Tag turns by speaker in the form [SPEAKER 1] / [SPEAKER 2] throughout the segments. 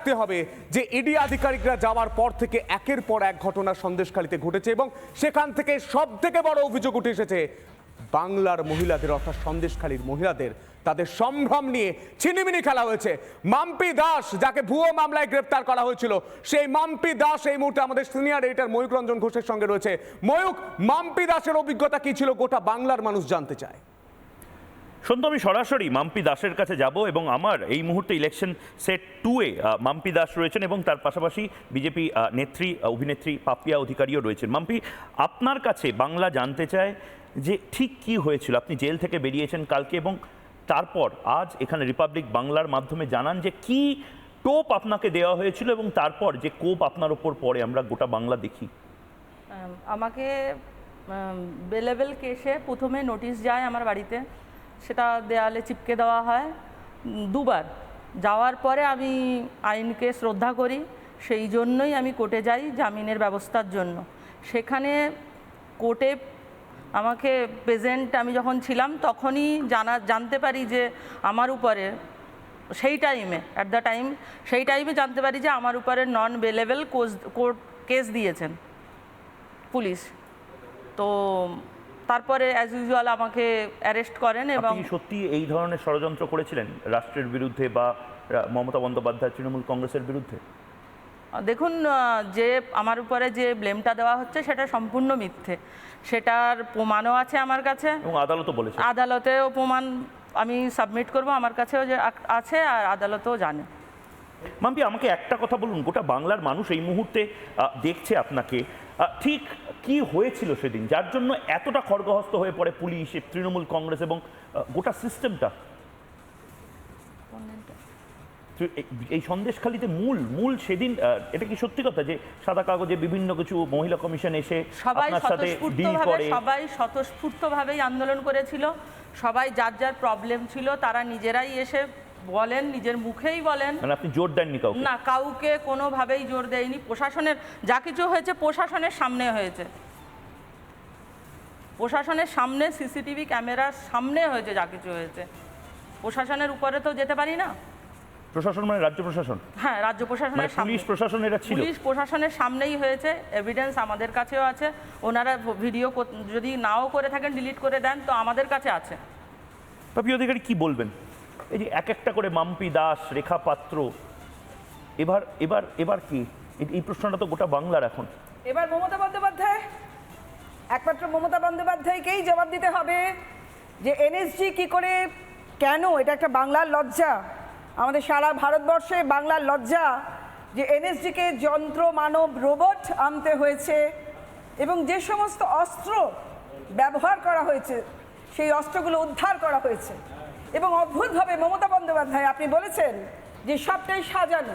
[SPEAKER 1] রাখতে হবে যে ইডি আধিকারিকরা যাওয়ার পর থেকে একের পর এক ঘটনা সন্দেশখালিতে ঘটেছে এবং সেখান থেকে সব থেকে বড় অভিযোগ উঠে এসেছে, বাংলার মহিলাদের অর্থাৎ সন্দেশখালীর মহিলাদের তাদের সম্ভ্রম নিয়ে ছিনিমিনি খেলা হয়েছে। মাম্পি দাস, যাকে ভুয়ো মামলায় গ্রেপ্তার করা হয়েছিল, সেই মাম্পি দাস এই মুহূর্তে আমাদের সিনিয়র এডিটর ময়ূক রঞ্জন ঘোষের সঙ্গে রয়েছে। ময়ূক মাম্পি দাসের অভিজ্ঞতা কি ছিল? গোটা বাংলার মানুষ জানতে চায়।
[SPEAKER 2] সন্তু আমি সরাসরি, মাম্পি দাসের কাছে যাব এবং আমার এই মুহূর্তে ইলেকশন সেট টুয়ে মাম্পি দাস রয়েছেন এবং তার পাশাপাশি বিজেপি নেত্রী, অভিনেত্রী পাপিয়া অধিকারীও রয়েছেন। মাম্পি, আপনার কাছে বাংলা জানতে চায় যে ঠিক কি হয়েছিল? আপনি জেল থেকে বেরিয়েছেন কালকে এবং তারপর আজ এখানে রিপাবলিক বাংলার মাধ্যমে জানান যে কি টোপ আপনাকে দেওয়া হয়েছিল এবং তারপর যে কোপ আপনার ওপর পড়ে, আমরা গোটা বাংলা দেখি।
[SPEAKER 3] আমাকে বেলেবেল কেসে প্রথমে নোটিশ যায় আমার বাড়িতে। সেটা দেয়ালে চিপকে দেওয়া হয়। দুবার। যাওয়ার পরে আমি আইনকে শ্রদ্ধা করি, সেই জন্যই আমি কোর্টে যাই জামিনের ব্যবস্থার জন্য। সেখানে কোর্টে আমাকে প্রেজেন্ট আমি যখন ছিলাম তখনই জানা, জানতে পারি যে আমার উপরে, সেই টাইমে অ্যাট দ্য টাইম সেই টাইমে জানতে পারি যে আমার উপরে নন বেলেবেল কোর্ট কেস দিয়েছেন। পুলিশ। তো তারপরে অ্যাজ ইউজুয়াল আমাকে অ্যারেস্ট করেন এবং
[SPEAKER 2] সত্যি এই ধরনের ষড়যন্ত্র করেছিলেন রাষ্ট্রের বিরুদ্ধে বা মমতা বন্দ্যোপাধ্যায় তৃণমূল কংগ্রেসের বিরুদ্ধে?
[SPEAKER 3] দেখুন যে আমার উপরে যে ব্লেমটা দেওয়া হচ্ছে সেটা সম্পূর্ণ মিথ্যে। সেটার প্রমাণও আছে আমার কাছে।
[SPEAKER 2] এবং আদালতও বলেছে।
[SPEAKER 3] আদালতেও প্রমাণ আমি সাবমিট করব আমার কাছেও যে আছে আর আদালতেও জানে।
[SPEAKER 2] মাম্পি আমাকে একটা কথা বলুন গোটা বাংলার মানুষ এই মুহূর্তে দেখছে আপনাকে। ঠিক কি হয়েছিল সেদিন? যার জন্য এতটা খড়গহস্ত হয়ে পড়ে পুলিশ তৃণমূল কংগ্রেস এবং গোটা সিস্টেমটা এই সন্দেশখালিতে মূল মূল সেদিন এটা কি সত্যি কথা যে সাদা কাগজে বিভিন্ন কিছু মহিলা কমিশন এসে
[SPEAKER 3] সবাই
[SPEAKER 2] আপনার সাথে ডিল করে?
[SPEAKER 3] সবাই স্বতঃস্ফূর্তভাবেই আন্দোলন করেছিল। সবাই যার যার প্রবলেম ছিল তারা নিজেরাই এসে বলেন নিজের মুখেই বলেন।
[SPEAKER 2] মানে আপনি জোর দেননি কাউকে?
[SPEAKER 3] না কাউকে কোনোভাবেই জোর দেয়নি। প্রশাসনের যা কিছু হয়েছে প্রশাসনের সামনে হয়েছে। প্রশাসনের সামনে সিসিটিভি ক্যামেরার সামনে হয়েছে যা কিছু হয়েছে। প্রশাসনের উপরে তো যেতে পারি না?
[SPEAKER 2] প্রশাসন মানে রাজ্য প্রশাসন?
[SPEAKER 3] হ্যাঁ রাজ্য
[SPEAKER 2] মানে
[SPEAKER 3] প্রশাসনের সামনে।
[SPEAKER 2] পুলিশ প্রশাসন এরা ছিল?
[SPEAKER 3] পুলিশ প্রশাসনের সামনেই হয়েছে এভিডেন্স আমাদের কাছেও আছে। ওনারা ভিডিও যদি নাও করে থাকেন ডিলিট করে দেন তো আমাদের কাছে আছে।
[SPEAKER 2] পাপি অধিকারী কি বলবেন? এই যে এক একটা করে মাম্পি, দাস, রেখা পাত্র, এবার এবার এবার কি? এই- প্রশ্নটা তো গোটা বাংলার এখন।
[SPEAKER 4] এবার মমতা বন্দ্যোপাধ্যায়, একমাত্র মমতা বন্দ্যোপাধ্যায়কেই জবাব দিতে হবে যে এনএসজি কি করে, কেন? এটা একটা বাংলার লজ্জা। আমাদের সারা ভারতবর্ষে বাংলার লজ্জা যে এনএসজিকে যন্ত্র, মানব, রোবট আনতে হয়েছে এবং যে সমস্ত অস্ত্র ব্যবহার করা হয়েছে, সেই অস্ত্রগুলো উদ্ধার করা হয়েছে। এবং অদ্ভুতভাবে মমতা বন্দ্যোপাধ্যায়, আপনি বলেছেন যে সবটাই সাজানো।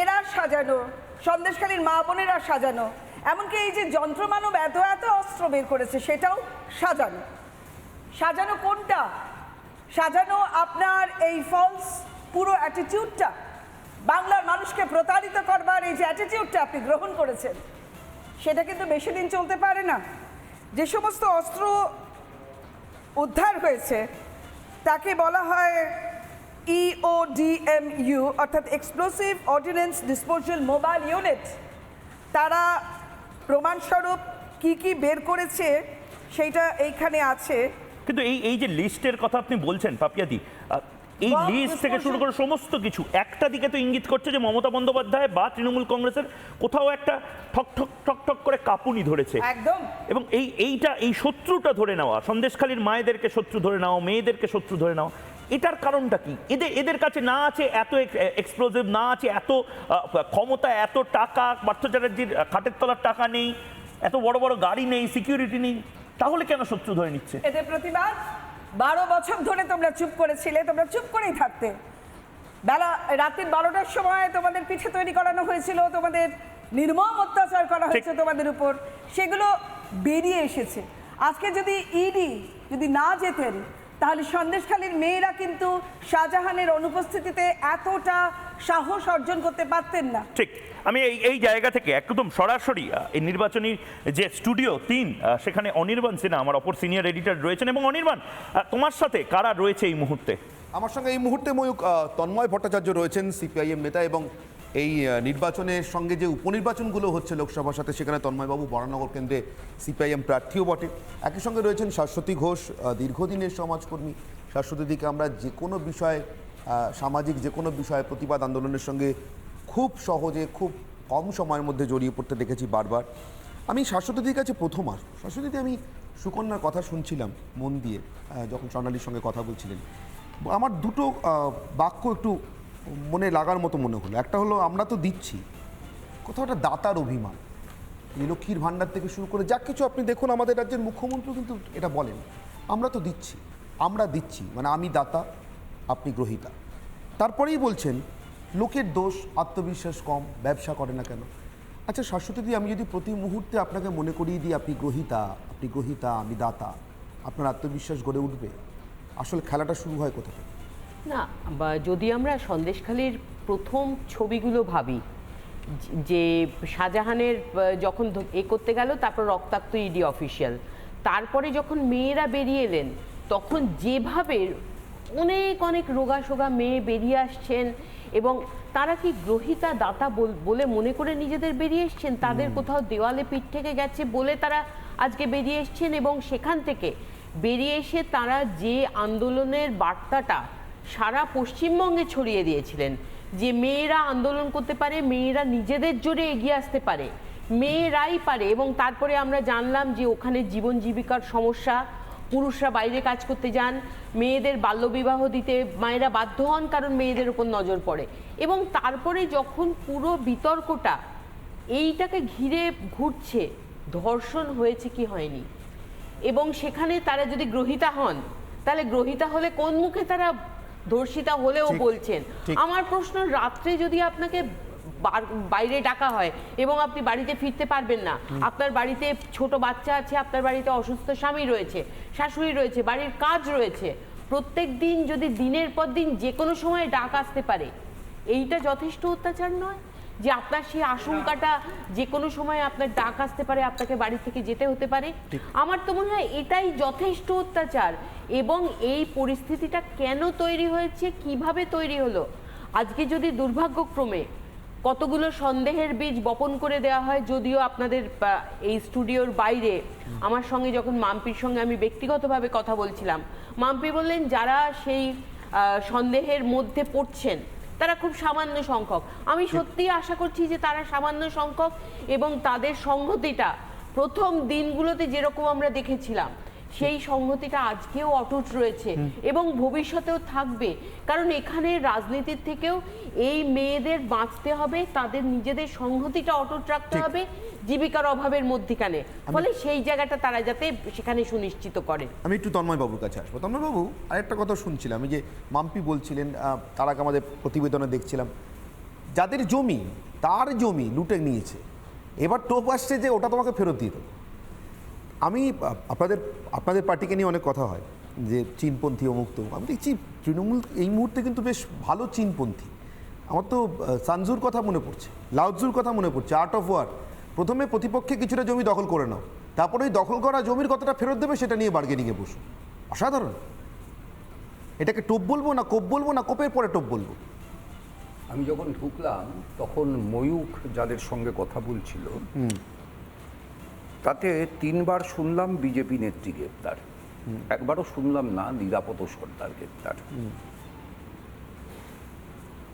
[SPEAKER 4] এরা সাজানো, সন্দেশখালীর মা বোনেরা সাজানো, এমনকি এই যে যন্ত্রমানব এত এত অস্ত্র বের করেছে, সেটাও সাজানো। সাজানো কোনটা? সাজানো আপনার এই ফলস পুরো অ্যাটিটিউডটা বাংলার মানুষকে প্রতারিত করবার এই যে অ্যাটিটিউডটা আপনি গ্রহণ করেছেন, সেটা কিন্তু বেশি দিন চলতে পারে না। যে সমস্ত অস্ত্র উদ্ধার হয়েছে তাকে বলা হয় E ইওডিএমইউ অর্থাৎ explosive ordnance disposal mobile unit তারা প্রমাণস্বরূপ কি কি বের করেছে, সেইটা এইখানে আছে।
[SPEAKER 2] কিন্তু এই এই যে লিস্টের কথা আপনি বলছেন, পাপিয়াদি এই লিস্ট থেকে শুরু করে সমস্ত কিছু। একটা দিকে তো ইঙ্গিত করছে যে মমতা বন্দ্যোপাধ্যায় বা তৃণমূল কংগ্রেসের কোথাও একটা ঠক ঠক ঠক ঠক করে কাপুনি ধরেছে।
[SPEAKER 4] একদম।
[SPEAKER 2] এবং এই এইটা এই শত্রুটা ধরে নেওয়া সন্দেশখালীর মায়েদেরকে শত্রু ধরে নেওয়া মেয়েদেরকে শত্রু ধরে নেওয়া এটার কারণটা কি? এদের এদের কাছে না আছে এত এক্সপ্লোজিভ না আছে এত ক্ষমতা এত টাকা পার্থ চ্যাটার্জির খাটের তলার টাকা নেই এত বড় বড় গাড়ি নেই সিকিউরিটি নেই তাহলে কেন শত্রু ধরে নিচ্ছে?
[SPEAKER 4] এদের প্রতিবাদ? বারো বছর ধরে তোমরা চুপ করেছিলে তোমরা চুপ করেই থাকতে। বেলা রাতের বারোটার সময় তোমাদের পিঠে তৈরি করানো হয়েছিল তোমাদের নির্মম অত্যাচার করা হয়েছে তোমাদের উপর। সেগুলো বেরিয়ে এসেছে। আজকে যদি ইডি যদি না যেতেন তাহলে সন্দেশখালীর মেয়েরা কিন্তু শাহজাহানের অনুপস্থিতিতে এতটা সাহস অর্জন করতে পারতেন না।
[SPEAKER 2] ঠিক আমি এই এই জায়গা থেকে একদম সরাসরি এই নির্বাচনী যে স্টুডিও তিন সেখানে অনির্বাণ সিনহা আমার অপর সিনিয়র এডিটর রয়েছেন এবং অনির্বাণ তোমার সাথে কারা রয়েছে এই মুহূর্তে?
[SPEAKER 5] আমার সঙ্গে এই মুহূর্তে ময়ূক তন্ময় ভট্টাচার্য রয়েছেন সিপিআইএম নেতা এবং এই নির্বাচনের সঙ্গে যে উপনির্বাচনগুলো হচ্ছে লোকসভার সাথে, সেখানে তন্ময়বাবু বরানগর কেন্দ্রে সিপিআইএম প্রার্থীও বটে। একই সঙ্গে রয়েছেন শাশ্বতী ঘোষ দীর্ঘদিনের সমাজকর্মী। শাশ্বতীদিকে আমরা যে কোনো বিষয়ে সামাজিক যে কোনো বিষয়ে প্রতিবাদ আন্দোলনের সঙ্গে খুব সহজে, খুব কম সময়ের মধ্যে জড়িয়ে পড়তে দেখেছি বারবার। আমি শাশ্বতীদির কাছে প্রথম আসব শাশ্বতীদি আমি সুকন্যার কথা শুনছিলাম মন দিয়ে যখন স্বর্ণালীর সঙ্গে কথা বলছিলেন। আমার দুটো বাক্য একটু মনে লাগার মতো মনে হলো। একটা হলো, আমরা তো দিচ্ছি। কোথাও একটা দাতার অভিমান। এই লক্ষ্মীর ভাণ্ডার থেকে শুরু করে যা কিছু আপনি দেখুন, আমাদের রাজ্যের মুখ্যমন্ত্রী কিন্তু এটা বলেন। আমরা তো দিচ্ছি। আমরা দিচ্ছি। মানে আমি দাতা, আপনি গ্রহিতা। তারপরেই বলছেন, লোকের দোষ, আত্মবিশ্বাস কম, ব্যবসা করে না কেন? আচ্ছা শাশ্বতী আমি যদি প্রতি মুহূর্তে আপনাকে মনে করিয়ে দিই, আপনি গ্রহিতা আপনি গ্রহিতা, আমি দাতা, আপনার আত্মবিশ্বাস গড়ে উঠবে। আসলে খেলাটা শুরু হয় কোথা থেকে?
[SPEAKER 6] না বা যদি আমরা সন্দেশখালীর প্রথম ছবিগুলো ভাবি যে- শাহজাহানের যখন এ করতে গেল তারপর রক্তাক্ত ইডি অফিসিয়াল তারপরে যখন মেয়েরা বেরিয়ে এলেন তখন যেভাবে অনেক অনেক রোগা সোগা মেয়ে বেরিয়ে আসছেন এবং তারা কি গ্রহিতা দাতা বল- বলে মনে করে নিজেদের বেরিয়ে এসছেন? তাদের কোথাও দেওয়ালে পিঠ থেকে গেছে বলে তারা আজকে বেরিয়ে এসছেন এবং সেখান থেকে বেরিয়ে এসে তারা যে আন্দোলনের বার্তাটা সারা পশ্চিমবঙ্গে ছড়িয়ে দিয়েছিলেন। যে মেয়েরা আন্দোলন করতে পারে, মেয়েরা নিজেদের জোরে এগিয়ে আসতে পারে, মেয়েরাই পারে এবং তারপরে আমরা জানলাম যে ওখানে জীবন জীবিকার সমস্যা, পুরুষরা বাইরে কাজ করতে যান, মেয়েদের বাল্যবিবাহ দিতে মায়েরা বাধ্য হন কারণ মেয়েদের উপর নজর পড়ে। এবং তারপরে যখন পুরো বিতর্কটা এইটাকে ঘিরে ঘুরছে, ধর্ষণ হয়েছে কি হয়নি? এবং সেখানে তারা যদি গ্রহিতা হন, তাহলে গ্রহিতা হলে কোন মুখে তারা ধর্ষিতা হলেও বলছেন। আমার প্রশ্ন রাত্রে যদি আপনাকে বাইরে ডাকা হয় এবং আপনি বাড়িতে ফিরতে পারবেন না আপনার বাড়িতে ছোট বাচ্চা আছে আপনার বাড়িতে অসুস্থ স্বামী রয়েছে শাশুড়ি রয়েছে বাড়ির কাজ রয়েছে প্রত্যেক দিন যদি দিনের পর দিন যে কোনো সময় ডাক আসতে পারে এইটা যথেষ্ট অত্যাচার নয়? যে আপনার সেই আশঙ্কাটা যে কোনো সময় আপনার ডাক আসতে পারে আপনাকে বাড়ি থেকে যেতে হতে পারে? আমার তো মনে হয় এটাই যথেষ্ট অত্যাচার। এবং এই পরিস্থিতিটা কেন তৈরি হয়েছে, কীভাবে তৈরি হলো? আজকে যদি দুর্ভাগ্যক্রমে কতগুলো সন্দেহের বীজ বপন করে দেওয়া হয়, যদিও আপনাদের এই স্টুডিওর বাইরে আমার সঙ্গে যখন মাম্পির সঙ্গে আমি ব্যক্তিগতভাবে কথা বলছিলাম, মাম্পি বললেন, যারা সেই সন্দেহের মধ্যে পড়ছেন, তারা খুব সামান্য সংখ্যক। আমি সত্যিই আশা করছি যে তারা সামান্য সংখ্যক এবং তাদের সংহতিটা প্রথম দিনগুলোতে যেরকম আমরা দেখেছিলাম সেই সংহতিটা আজকেও অটুট রয়েছে এবং ভবিষ্যতেও থাকবে। কারণ এখানে রাজনীতির থেকেও এই মেয়েদের বাঁচতে হবে তাদের নিজেদের সংহতিটা অটুট রাখতে হবে জীবিকার অভাবের মধ্যিখানে। ফলে সেই জায়গাটা তারা যাতে সেখানে সুনিশ্চিত করে।
[SPEAKER 5] আমি একটু তন্ময়বাবুর কাছে আসব। তন্ময় তন্ময়বাবু আরেকটা কথা শুনছিলাম যে মাম্পি বলছিলেন আহ, তার আগে আমাদের প্রতিবেদনে দেখছিলাম যাদের জমি তার জমি লুটে নিয়েছে এবার টোপ আসছে যে ওটা তোমাকে ফেরত দিয়ে দেবো। আমি আপনাদের আপনাদের পার্টিকে নিয়ে অনেক কথা হয় যে চীনপন্থী অমুক তমুক। আমি দেখছি তৃণমূল এই মুহূর্তে কিন্তু বেশ ভালো চীনপন্থী। আমার তো সানজুর কথা মনে পড়ছে লাউজুর কথা মনে পড়ছে আর্ট অফ ওয়ার প্রথমে প্রতিপক্ষে কিছুটা জমি দখল করে নাও তারপরে ওই দখল করা জমির কতটা ফেরত দেবে সেটা নিয়ে বার্গেনিংয়ে বসো। অসাধারণ। এটাকে টোপ বলব না কোপ বলব না কোপের পরে টোপ বলব?
[SPEAKER 7] আমি যখন ঢুকলাম তখন ময়ূখ যাদের সঙ্গে কথা বলছিল তাতে তিনবার শুনলাম বিজেপি নেত্রী গ্রেপ্তার। একবারও শুনলাম না নিরাপদ সর্দার গ্রেপ্তার।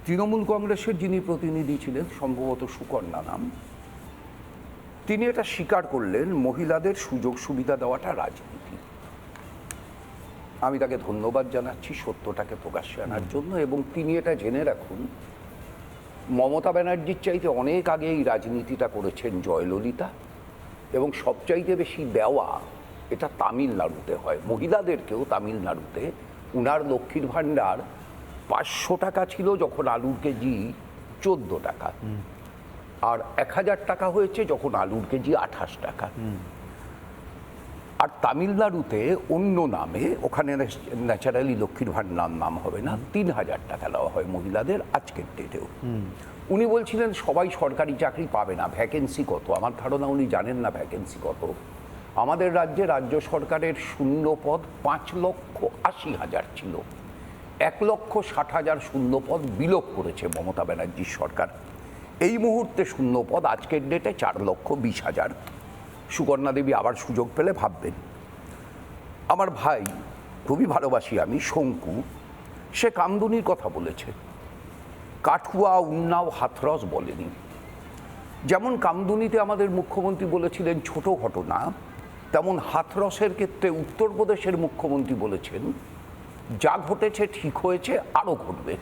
[SPEAKER 7] তৃণমূল কংগ্রেসের যিনি প্রতিনিধি ছিলেন সম্ভবত সুকন্যা নাম তিনি এটা স্বীকার করলেন মহিলাদের সুযোগ সুবিধা দেওয়াটা রাজনীতি। আমি তাকে ধন্যবাদ জানাচ্ছি সত্যটাকে প্রকাশ্যে আনার জন্য এবং তিনি এটা জেনে রাখুন মমতা ব্যানার্জির চাইতে অনেক আগে এই রাজনীতিটা করেছেন জয়ললিতা। এবং সবচাইতে বেশি দেওয়া এটা তামিলনাড়ুতে হয়। মহিলাদেরকেও তামিলনাড়ুতে। উনার লক্ষ্মীর ভাণ্ডার পাঁচশো টাকা ছিল যখন আলুর কেজি চোদ্দ টাকা। আর এক হাজার টাকা হয়েছে যখন আলুর কেজি আঠাশ টাকা। আর তামিলনাড়ুতে অন্য নামে ওখানে ন্যাচারালি লক্ষ্মীর ভাণ্ডার নাম হবে না তিন হাজার টাকা দেওয়া হয় মহিলাদের আজকের ডেটেও উনি বলছিলেন সবাই সরকারি চাকরি পাবে না ভ্যাকেন্সি কত? আমার ধারণা উনি জানেন না ভ্যাকেন্সি কত। আমাদের রাজ্যে রাজ্য সরকারের শূন্য পদ পাঁচ লক্ষ আশি হাজার ছিল। এক লক্ষ ষাট হাজার শূন্যপদ বিলোপ করেছে মমতা ব্যানার্জির সরকার। এই মুহূর্তে শূন্যপদ আজকের ডেটে চার লক্ষ বিশ হাজার। সুকন্যা দেবী আবার সুযোগ পেলে ভাববেন। আমার ভাই খুবই ভালোবাসি আমি, শঙ্কু। সে কামদুনির কথা বলেছে। কাঠুয়া, উন্নাও, হাথরস বলেনি। যেমন কামদুনিতে আমাদের মুখ্যমন্ত্রী বলেছিলেন ছোট ঘটনা, তেমন হাথরসের ক্ষেত্রে উত্তরপ্রদেশের মুখ্যমন্ত্রী বলেছেন, যা ঘটেছে ঠিক হয়েছে, আরও ঘটবে।